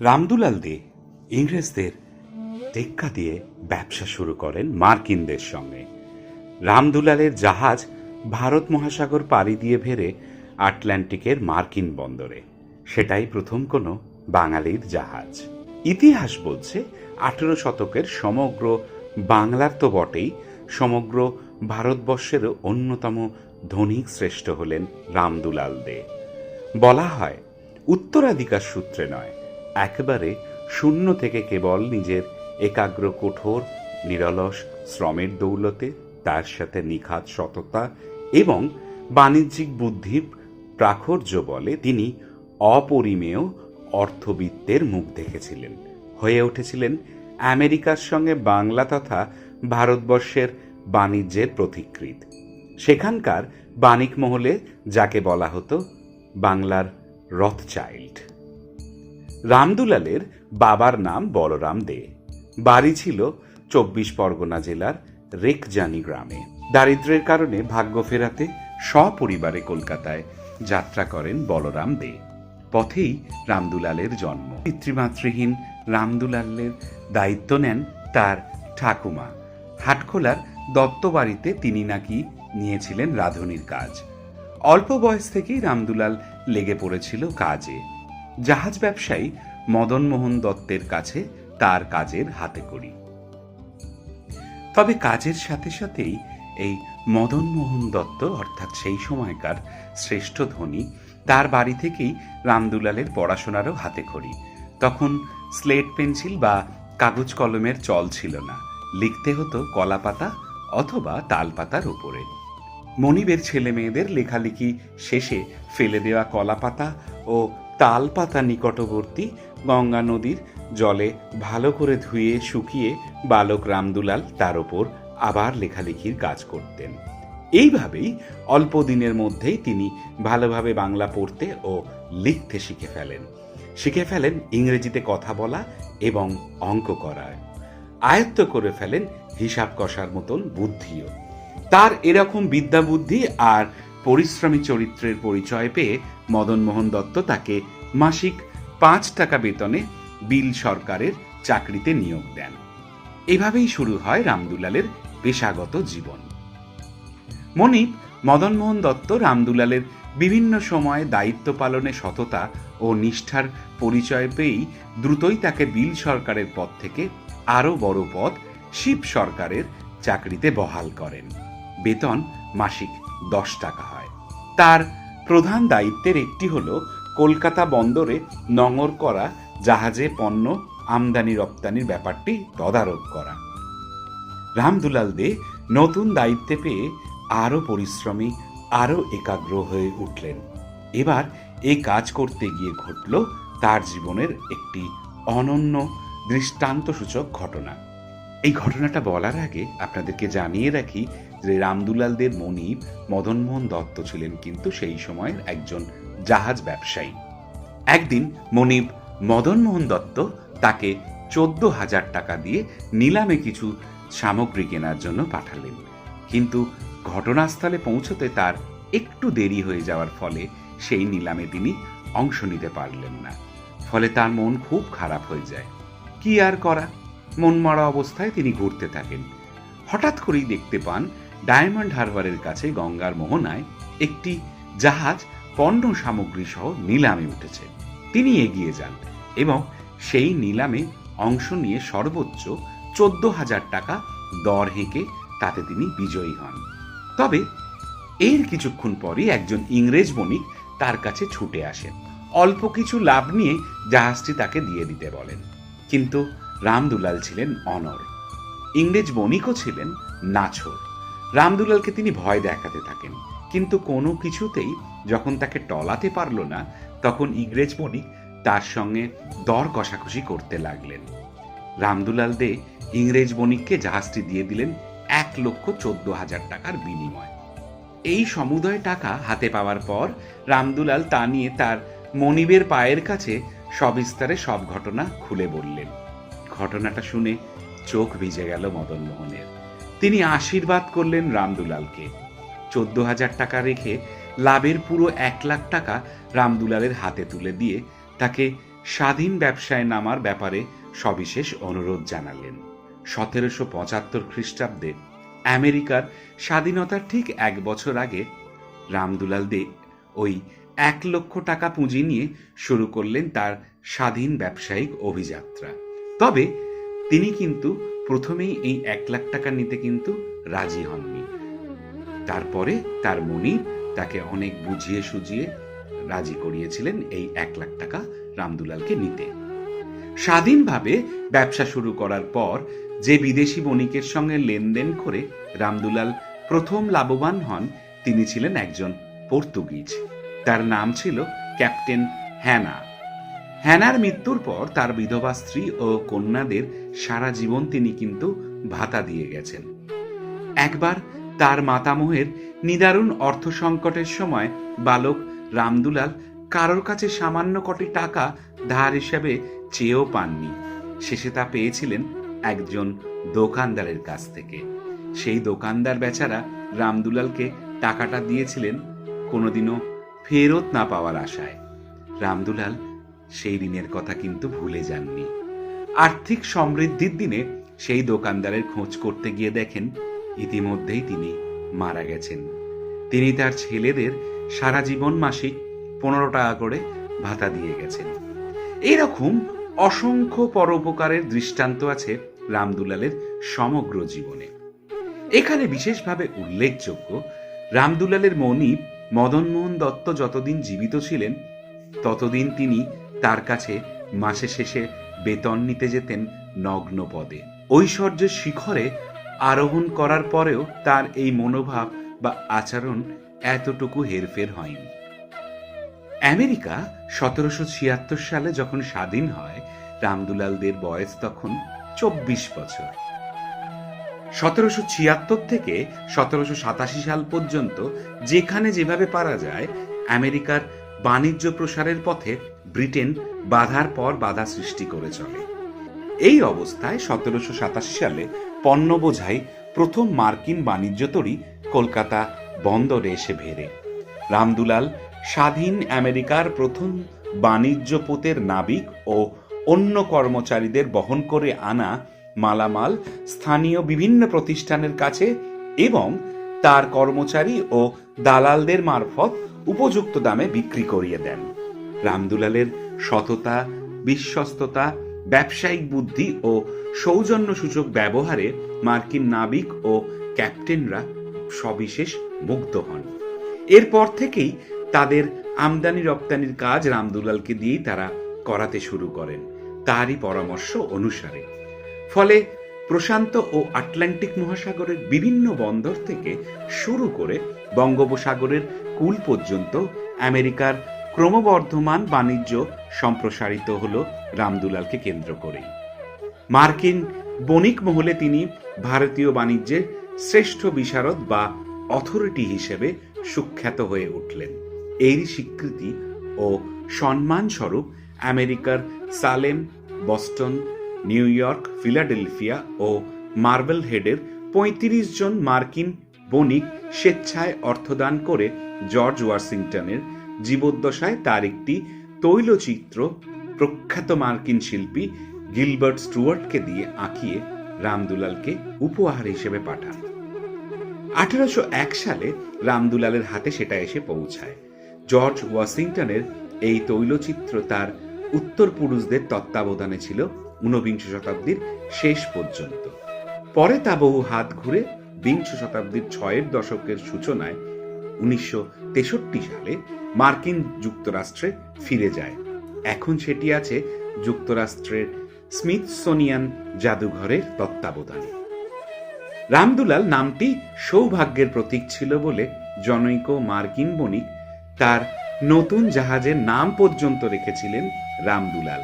রামদুলাল দে ইংরেজদের টেক্কা দিয়ে ব্যবসা শুরু করেন মার্কিনদের সঙ্গে। রামদুলালের জাহাজ ভারত মহাসাগর পাড়ি দিয়ে ভেড়ে আটলান্টিকের মার্কিন বন্দরে। সেটাই প্রথম কোনো বাঙালির জাহাজ। ইতিহাস বলছে, আঠেরো শতকের সমগ্র বাংলার তো বটেই, সমগ্র ভারতবর্ষেরও অন্যতম ধনিক শ্রেষ্ঠ হলেন রামদুলাল দে। বলা হয়, উত্তরাধিকার সূত্রে নয় একেবারে শূন্য থেকে কেবল নিজের একাগ্র, কঠোর, নিরলস শ্রমের দৌলতে, তার সাথে নিখাত সততা এবং বাণিজ্যিক বুদ্ধির প্রাখর্য বলে তিনি অপরিমেয় অর্থবিত্তের মুখ দেখেছিলেন। হয়ে উঠেছিলেন আমেরিকার সঙ্গে বাংলা তথা ভারতবর্ষের বাণিজ্যের প্রতিকৃত। সেখানকার বাণিক মহলে যাকে বলা হতো বাংলার রথচাইল্ড। রামদুলালের বাবার নাম বলরাম দে। বাড়ি ছিল চব্বিশ পরগনা জেলার রেকজানি গ্রামে। দারিদ্র্যের কারণে ভাগ্য ফেরাতে সপরিবারে কলকাতায় যাত্রা করেন বলরাম দে। পথেই রামদুলালের জন্ম। পিতৃমাতৃহীন রামদুলালের দায়িত্ব নেন তার ঠাকুমা। হাটখোলার দত্ত বাড়িতে তিনি নাকি নিয়েছিলেন রাঁধুনির কাজ। অল্প বয়স থেকেই রামদুলাল লেগে পড়েছিল কাজে। জাহাজ ব্যবসায়ী মদন মোহন দত্তের কাছে তার কাজের হাতে করি। তবে কাজের সাথে সাথেই এই মদন মোহন দত্ত, অর্থাৎ সেই সময়কার শ্রেষ্ঠ ধনী, তার বাড়ি থেকেই রামদুলালের পড়াশোনারও হাতে খড়ি। তখন স্লেট পেন্সিল বা কাগজ কলমের চল ছিল না। লিখতে হতো কলাপাতা অথবা তালপাতার উপরে। মনিবের ছেলে মেয়েদের লেখালেখি শেষে ফেলে দেওয়া কলাপাতা ও তালপাতা নিকটবর্তী গঙ্গা নদীর জলে ভালো করে ধুয়ে শুকিয়ে বালক রামদুলাল তার ওপর আবার লেখালেখির কাজ করতেন। এইভাবেই অল্প দিনের মধ্যেই তিনি ভালোভাবে বাংলা পড়তে ও লিখতে শিখে ফেলেন। শিখে ফেলেন ইংরেজিতে কথা বলা এবং অঙ্ক করা। আয়ত্ত করে ফেলেন হিসাব কষার মতন বুদ্ধিও। তার এরকম বিদ্যাবুদ্ধি আর পরিশ্রমী চরিত্রের পরিচয় পেয়ে মদন মোহন দত্ত তাকে মাসিক পাঁচ টাকা বেতনে বিল সরকারের চাকরিতে নিয়োগ দেন। এভাবেই শুরু হয় রামদুলালের পেশাগত জীবন। মনিপ মদন মোহন দত্ত রামদুলালের বিভিন্ন সময়ে দায়িত্ব পালনে সততা ও নিষ্ঠার পরিচয় পেয়েই দ্রুতই তাকে বিল সরকারের পদ থেকে আরও বড় পদ শিব সরকারের চাকরিতে বহাল করেন। বেতন মাসিক দশ টাকা হয়। তার প্রধান দায়িত্বের একটি হল কলকাতা বন্দরে নঙর করা, জাহাজে পণ্য, আমদানি রপ্তানির ব্যাপারটি তদারক করা। রামদুলাল দে নতুন দায়িত্বে পেয়ে আরও পরিশ্রমী, আরও একাগ্র হয়ে উঠলেন। এবার এই কাজ করতে গিয়ে ঘটল তার জীবনের একটি অনন্য দৃষ্টান্তসূচক ঘটনা। এই ঘটনাটা বলার আগে আপনাদেরকে জানিয়ে রাখি যে রামদুলালদের মনিব মদনমোহন দত্ত ছিলেন কিন্তু সেই সময়ের একজন জাহাজ ব্যবসায়ী। একদিন মনিব মদনমোহন দত্ত তাকে চোদ্দ হাজার টাকা দিয়ে নিলামে কিছু সামগ্রী কেনার জন্য পাঠালেন। কিন্তু ঘটনাস্থলে পৌঁছতে তার একটু দেরি হয়ে যাওয়ার ফলে সেই নিলামে তিনি অংশ নিতে পারলেন না। ফলে তার মন খুব খারাপ হয়ে যায়। কি আর করা? মন মারা অবস্থায় তিনি ঘুরতে থাকেন। হঠাৎ করেই দেখতে পান ডায়মন্ড হারবারের কাছে গঙ্গার মোহনায় একটি জাহাজ পণ্য সামগ্রী সহ নিলামে উঠেছে। তিনি এগিয়ে যান এবং সেই নিলামে অংশ নিয়ে সর্বোচ্চ চোদ্দ হাজার টাকা দর হেঁকে তাতে তিনি বিজয়ী হন। তবে এর কিছুক্ষণ পরই একজন ইংরেজ বণিক তার কাছে ছুটে আসেন। অল্প কিছু লাভ নিয়ে জাহাজটি তাকে দিয়ে দিতে বলেন। কিন্তু রামদুলাল ছিলেন অনর ইংরেজ বণিকও ছিলেন নাছর। রামদুলালকে তিনি ভয় দেখাতে থাকেন, কিন্তু কোনো কিছুতেই যখন তাকে টলাতে পারল না, তখন ইংরেজ বণিক তার সঙ্গে দর কষাকষি করতে লাগলেন। রামদুলাল দে ইংরেজ বণিককে জাহাজটি দিয়ে দিলেন এক লক্ষ চোদ্দ হাজার টাকার বিনিময়। এই সমুদয় টাকা হাতে পাওয়ার পর রামদুলাল তা নিয়ে তার মনিবের পায়ের কাছে সবিস্তারে সব ঘটনা খুলে বললেন। ঘটনাটা শুনে চোখ ভিজে গেল মদন মোহনের। তিনি আশীর্বাদ করলেন রামদুলালকে। চোদ্দ হাজার টাকা রেখে লাভের পুরো এক লাখ টাকা রামদুলালের হাতে তুলে দিয়ে তাকে স্বাধীন ব্যবসায় নামার ব্যাপারে সবিশেষ অনুরোধ জানালেন। সতেরোশো পঁচাত্তর খ্রিস্টাব্দে আমেরিকার স্বাধীনতার ঠিক এক বছর আগে রামদুলাল দে ওই এক লক্ষ টাকা পুঁজি নিয়ে শুরু করলেন তার স্বাধীন ব্যবসায়িক অভিযাত্রা। তবে তিনি কিন্তু প্রথমেই এই এক লাখ টাকা নিতে কিন্তু রাজি হননি। তারপরে তার মনি তাকে অনেক বুঝিয়ে সুঝিয়ে রাজি করিয়েছিলেন এই এক লাখ টাকা রামদুলালকে নিতে। স্বাধীনভাবে ব্যবসা শুরু করার পর যে বিদেশি বণিকের সঙ্গে লেনদেন করে রামদুলাল প্রথম লাভবান হন, তিনি ছিলেন একজন পর্তুগিজ। তার নাম ছিল ক্যাপ্টেন হ্যানা। হ্যানার মৃত্যুর পর তার বিধবা স্ত্রী ও কন্যাদের সারা জীবন তিনি কিন্তু ভাতা দিয়ে গেছেন। একবার তার মাতামহের নিদারুণ অর্থ সংকটের সময় বালক রামদুলাল কারোর কাছে সামান্য কটি টাকা ধার হিসাবে চেয়েও পাননি। শেষে তা পেয়েছিলেন একজন দোকানদারের কাছ থেকে। সেই দোকানদার বেচারা রামদুলালকে টাকাটা দিয়েছিলেন, কোনোদিনও ফেরত না পাওয়ার আশায়। রামদুলাল সেই ঋণের কথা কিন্তু ভুলে যাননি। আর্থিক সমৃদ্ধির দিনে সেই দোকানদারের খোঁজ করতে গিয়ে দেখেন ইতিমধ্যেই তিনি মারা গেছেন। তিনি তার ছেলেদের সারা জীবন মাসিক পনেরো টাকা করে ভাতা দিয়ে গেছেন। এরকম অসংখ্য পরোপকারের দৃষ্টান্ত আছে রামদুলালের সমগ্র জীবনে। এখানে বিশেষভাবে উল্লেখযোগ্য, রামদুলালের মনিব মদনমোহন দত্ত যতদিন জীবিত ছিলেন, ততদিন তিনি তার কাছে মাসে শেষে বেতন নিতে যেতেন নগ্ন পদে। ঐশ্বর্যের শিখরে আরোহণ করার পরেও তার এই মনোভাব বা আচরণ এতটুকু হেরফের হয়নি। আমেরিকা সতেরোশো ছিয়াত্তর সালে যখন স্বাধীন হয়, রামদুলালদের বয়স তখন চব্বিশ বছর। সতেরোশো ছিয়াত্তর থেকে সতেরোশো সাতাশি সাল পর্যন্ত যেখানে যেভাবে পারা যায়, আমেরিকার বাণিজ্য প্রসারের পথে ব্রিটেন বাধার পর বাধা সৃষ্টি করে চলে। এই অবস্থায় সতেরোশো সাতাশি সালে পণ্য বোঝাই প্রথম মার্কিন বাণিজ্য তরী কলকাতা বন্দরে এসে ভেড়ে রামদুলাল স্বাধীন আমেরিকার প্রথম বাণিজ্য পোতের নাবিক ও অন্য কর্মচারীদের বহন করে আনা মালামাল স্থানীয় বিভিন্ন প্রতিষ্ঠানের কাছে এবং তার কর্মচারী ও দালালদের মারফত উপযুক্ত দামে বিক্রি করিয়ে দেন। রামদুলালের সততা, বিশ্বস্ততা, ব্যবসায়িক বুদ্ধি ও সৌজন্যসূচক ব্যবহারে মার্কিন নাবিক ও ক্যাপ্টেনরা সবিশেষ মুগ্ধ হন। এরপর থেকেই তাদের আমদানি রপ্তানির কাজ রামদুলালকে দিয়েই তারা করাতে শুরু করেন, তারই পরামর্শ অনুসারে। ফলে প্রশান্ত ও আটলান্টিক মহাসাগরের বিভিন্ন বন্দর থেকে শুরু করে বঙ্গোপসাগরের কুল পর্যন্ত আমেরিকার ক্রমবর্ধমান বাণিজ্য সম্প্রসারিত হল রামদুলালকে কেন্দ্র করেই। মার্কিন বণিক মহলে তিনি ভারতীয় বাণিজ্যের শ্রেষ্ঠ বিশারদ বা অথরিটি হিসেবে সুখ্যাত হয়ে উঠলেন। এরই স্বীকৃতি ও সম্মানস্বরূপ আমেরিকার Salem, Boston, New York, Philadelphia ও মার্বেল হেডের পঁয়ত্রিশ জন মার্কিন বণিক স্বেচ্ছায় অর্থদান করে জর্জ ওয়াশিংটনের জীবদ্দশায় তার একটি তৈলচিত্র প্রখ্যাত মার্কিন শিল্পী গিলবার্ট স্টুয়ার্টকে দিয়ে আঁকিয়ে রামদুলালকে উপহার হিসেবে পাঠান। আঠারোশো এক সালে রামদুলালের হাতে সেটা এসে পৌঁছায়। জর্জ ওয়াশিংটনের এই তৈলচিত্র তার উত্তর পুরুষদের তত্ত্বাবধানে ছিল ঊনবিংশ শতাব্দীর শেষ পর্যন্ত। পরে তা বহু হাত ঘুরে বিংশ শতাব্দীর ছয়ের দশকের সূচনায় উনিশশো তেষট্টি সালে মার্কিন যুক্তরাষ্ট্রে ফিরে যায়। এখন সেটি আছে যুক্তরাষ্ট্রের স্মিথসোনিয়ান জাদুঘরের তত্ত্বাবধানে। রামদুলাল নামটি সৌভাগ্যের প্রতীক ছিল বলে জনৈক মার্কিন বণিক তার নতুন জাহাজের নাম পর্যন্ত রেখেছিলেন রামদুলাল।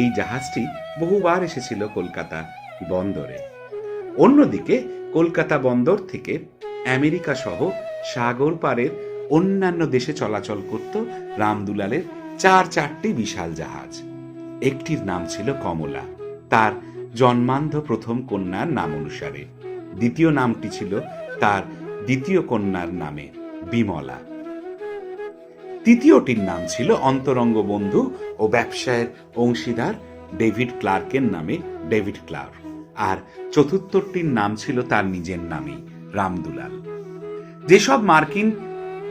এই জাহাজটি বহুবার এসেছিল কলকাতা বন্দরে। অন্যদিকে কলকাতা বন্দর থেকে আমেরিকা সহ সাগর পারের অন্যান্য দেশে চলাচল করত রামদুলালের চার চারটি বিশাল জাহাজ। একটির নাম ছিল কমলা। তার জন্মান্ধ প্রথম কন্যার নাম অনুসারে। দ্বিতীয় নামটি ছিল তার দ্বিতীয় কন্যার নামে বিমলা। তৃতীয়টির নাম ছিল অন্তরঙ্গ বন্ধু ও ব্যবসায়ের অংশীদার ডেভিড ক্লার্কের নামে ডেভিড ক্লার্ক। আর চতুর্থটির নাম ছিল তার নিজের নামেই রামদুলাল। যেসব মার্কিন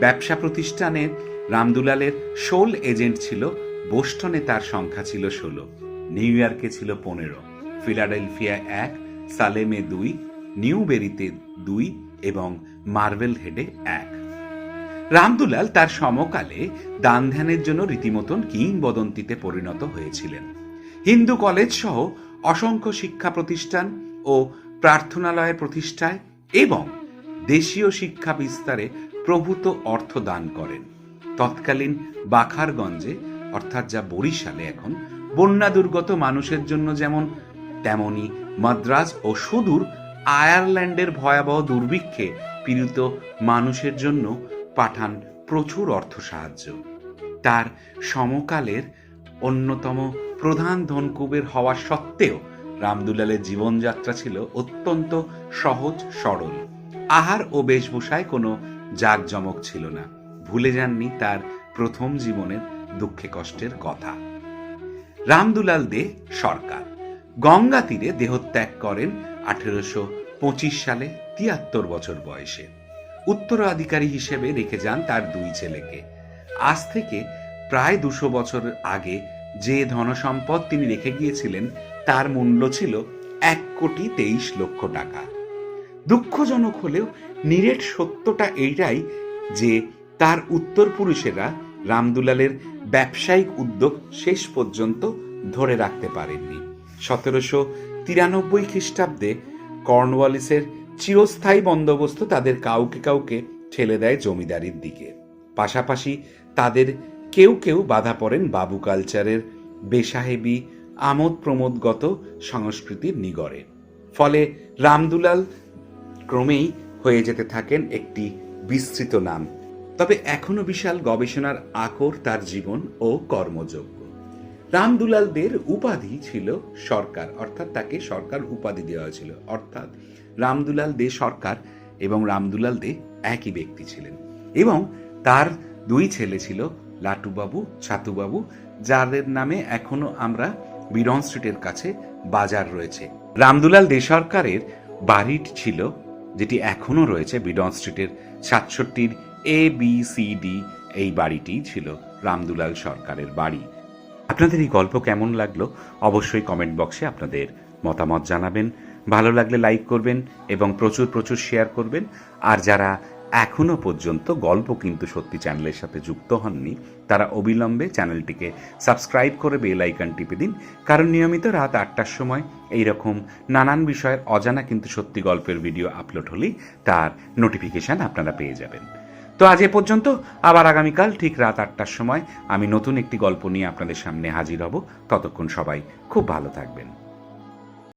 ব্যবসা প্রতিষ্ঠানের রামদুলালের শোল এজেন্ট ছিল, বোস্টনে তার সংখ্যা ছিল ষোলো, নিউ ইয়র্কে ছিল পনেরো, ফিলাডেলফিয়া এক, সালেমে দুই, নিউবেরিতে দুই এবং মার্বেল হেডে এক। রামদুলাল তার সমকালে দান ধ্যানের জন্য রীতিমতন কিংবদন্তিতে পরিণত হয়েছিলেন। হিন্দু কলেজ সহ অসংখ্য শিক্ষা প্রতিষ্ঠান ও প্রার্থনালয়ের প্রতিষ্ঠায় এবং দেশীয় শিক্ষা বিস্তারে প্রভূত অর্থ দান করেন। তৎকালীন বাখারগঞ্জে, অর্থাৎ যা বরিশালে এখন, বন্যা দুর্গত মানুষের জন্য যেমন, তেমনি মাদ্রাজ ও সুদূর আয়ারল্যান্ডের ভয়াবহ দুর্ভিক্ষে পীড়িত মানুষের জন্য পাঠান প্রচুর অর্থ সাহায্য। তার সমকালের অন্যতম প্রধান ধনকুবের হওয়া সত্ত্বেও রামদুলালের জীবনযাত্রা ছিল অত্যন্ত সহজ সরল। আহার ও বেশভূষায় কোনো জাঁকজমক ছিল না। ভুলে যাননি তার প্রথম জীবনের দুঃখে কষ্টের কথা। রামদুলাল দে সরকার। গঙ্গা তীরে দেহত্যাগ করেন আঠেরোশো পঁচিশ সালে তিয়াত্তর বছর বয়সে। উত্তরাধিকারী হিসেবে রেখে যান তার দুই ছেলেকে। আজ থেকে প্রায় দুশো বছর আগে যে ধনসম্পদ তিনি রেখে গিয়েছিলেন তার মূল্য ছিল এক কোটি তেইশ লক্ষ টাকা। দুঃখজনক হলেও নিরেট সত্যটা এইটাই যে তার উত্তরপুরুষেরা রামদুলালের ব্যবসায়িক উদ্যোগ শেষ পর্যন্ত ধরে রাখতে পারেননি। সতেরোশো তিরানব্বই খ্রিস্টাব্দে কর্নওয়ালিসের চিরস্থায়ী বন্দোবস্ত তাদের কাউকে কাউকে ঠেলে দেয় জমিদারির দিকে। পাশাপাশি তাদের কেউ কেউ বাধা পড়েন বাবু কালচারের বেসাহেবি আমোদ প্রমোদগত সংস্কৃতির নিগড়ে। ফলে রামদুলাল ক্রমেই হয়ে যেতে থাকেন একটি বিস্তৃত নাম। তবে এখনও বিশাল গবেষণার আকর তার জীবন ও কর্মযোগ্য রামদুলাল দের উপাধি ছিল সরকার, অর্থাৎ তাকে সরকার উপাধি দেওয়া হয়েছিল। অর্থাৎ রামদুলাল দে সরকার এবং রামদুলাল দে একই ব্যক্তি ছিলেন। এবং তার দুই ছেলে ছিল লাটুবাবু, ছাতুবাবু, যাদের নামে এখনও আমরা বিরন স্ট্রিটের কাছে বাজার রয়েছে। রামদুলাল দে সরকারের বাড়ি ছিল যেটি এখনও রয়েছে বিডন স্ট্রিটের সাতষট্টির এ বি সি ডি, এই বাড়িটি ছিল রামদুলাল সরকারের বাড়ি। আপনাদের এই গল্প কেমন লাগল অবশ্যই কমেন্ট বক্সে আপনাদের মতামত জানাবেন। ভালো লাগলে লাইক করবেন এবং প্রচুর প্রচুর শেয়ার করবেন। আর যারা এখনও পর্যন্ত গল্প কিন্তু সত্যি চ্যানেলের সাথে যুক্ত হননি। তারা অবিলম্বে চ্যানেলটিকে সাবস্ক্রাইব করে বেল আইকন টিপে দিন, কারণ নিয়মিত রাত আটটার সময় এই রকম নানান বিষয়ের অজানা কিন্তু সত্যি গল্পের ভিডিও আপলোড হলেই তার নোটিফিকেশন আপনারা পেয়ে যাবেন। তো আজ এ পর্যন্ত, আবার আগামীকাল ঠিক রাত আটটার সময় আমি নতুন একটি গল্প নিয়ে আপনাদের সামনে হাজির হব। ততক্ষণ সবাই খুব ভালো থাকবেন।